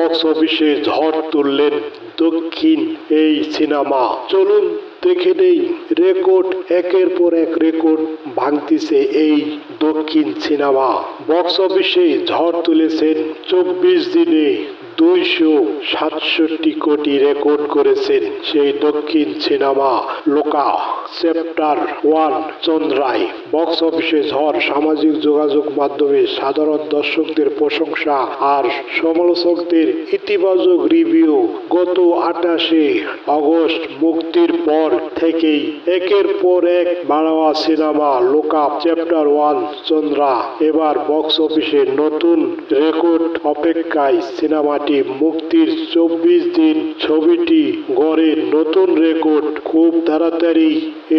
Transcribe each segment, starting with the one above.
Box অফিসে ঝড় তুললেন দক্ষিণ এই সিনেমা। চলুন দেখে নেই, রেকর্ড একের পর এক রেকর্ড ভাঙতিছে এই দক্ষিণ সিনেমা বক্স অফিসে ঝড় তুলেছেন চব্বিশ দিনে দুইশো সাতষট্টি কোটি রেকর্ড করেছেন সেই দক্ষিণ সিনেমা লোকা চ্যাপ্টার ওয়ান চন্দ্রায়। বক্স অফিসে ঝড় সামাজিক যোগাযোগ মাধ্যমে সাধারণ দর্শকদের প্রশংসা আর সমালোচকদের ইতিবাচক রিভিউ গত আটাশে আগস্ট মুক্তির পর থেকেই একের পর এক বাড়াওয়া cinema Lokah chapter one Chandra. এবার বক্স অফিসে নতুন রেকর্ড অপেক্ষায় সিনেমাটি মুক্তির চব্বিশ দিন ছবিটি গড়ে নতুন রেকর্ড। খুব তাড়াতাড়ি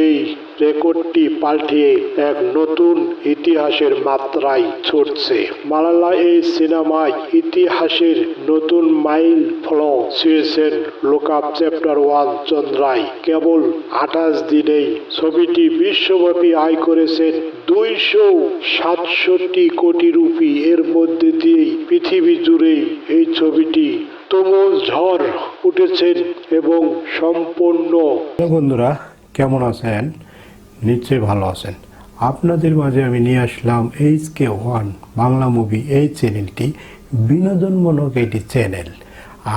এই রেকর্ডটি পাল্টিয়ে এক নতুন ইতিহাসের মাত্রায় ছুটছে। মালালা এই সিনেমায় ইতিহাসের নতুন মাইল ফল ছুঁয়েছেন লোকাপ চ্যাপ্টার ওয়ান চন্দ্রায় কেবল আঠাশ দিনেই ছবিটি বিশ্বব্যাপী আয় করেছেন দুইশো সাতষট্টি কোটি রুপি। এর মধ্যে দিয়েই পৃথিবী জুড়েই এই ছবিটি তুমুল ঝড় উঠেছেন এবং সম্পূর্ণ। বন্ধুরা, কেমন আছেন? নিশ্চয়ই ভালো আছেন। আপনাদের মাঝে আমি নিয়ে আসলাম H K one Bangla movie এই চ্যানেলটি বিনোদনমূলক একটি চ্যানেল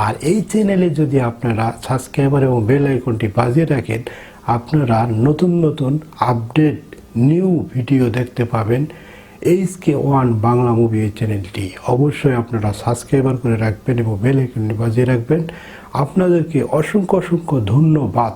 আর এই চ্যানেলে যদি আপনারা সাবস্ক্রাইবার এবং বেল আইকনটি বাজিয়ে রাখেন, আপনারা নতুন নতুন আপডেট নিউ ভিডিও দেখতে পাবেন H K one Bangla movie এই চ্যানেলটি অবশ্যই আপনারা সাবস্ক্রাইবার করে রাখবেন এবং বেল আইকনটি বাজিয়ে রাখবেন। আপনাদেরকে অসংখ্য অসংখ্য ধন্যবাদ।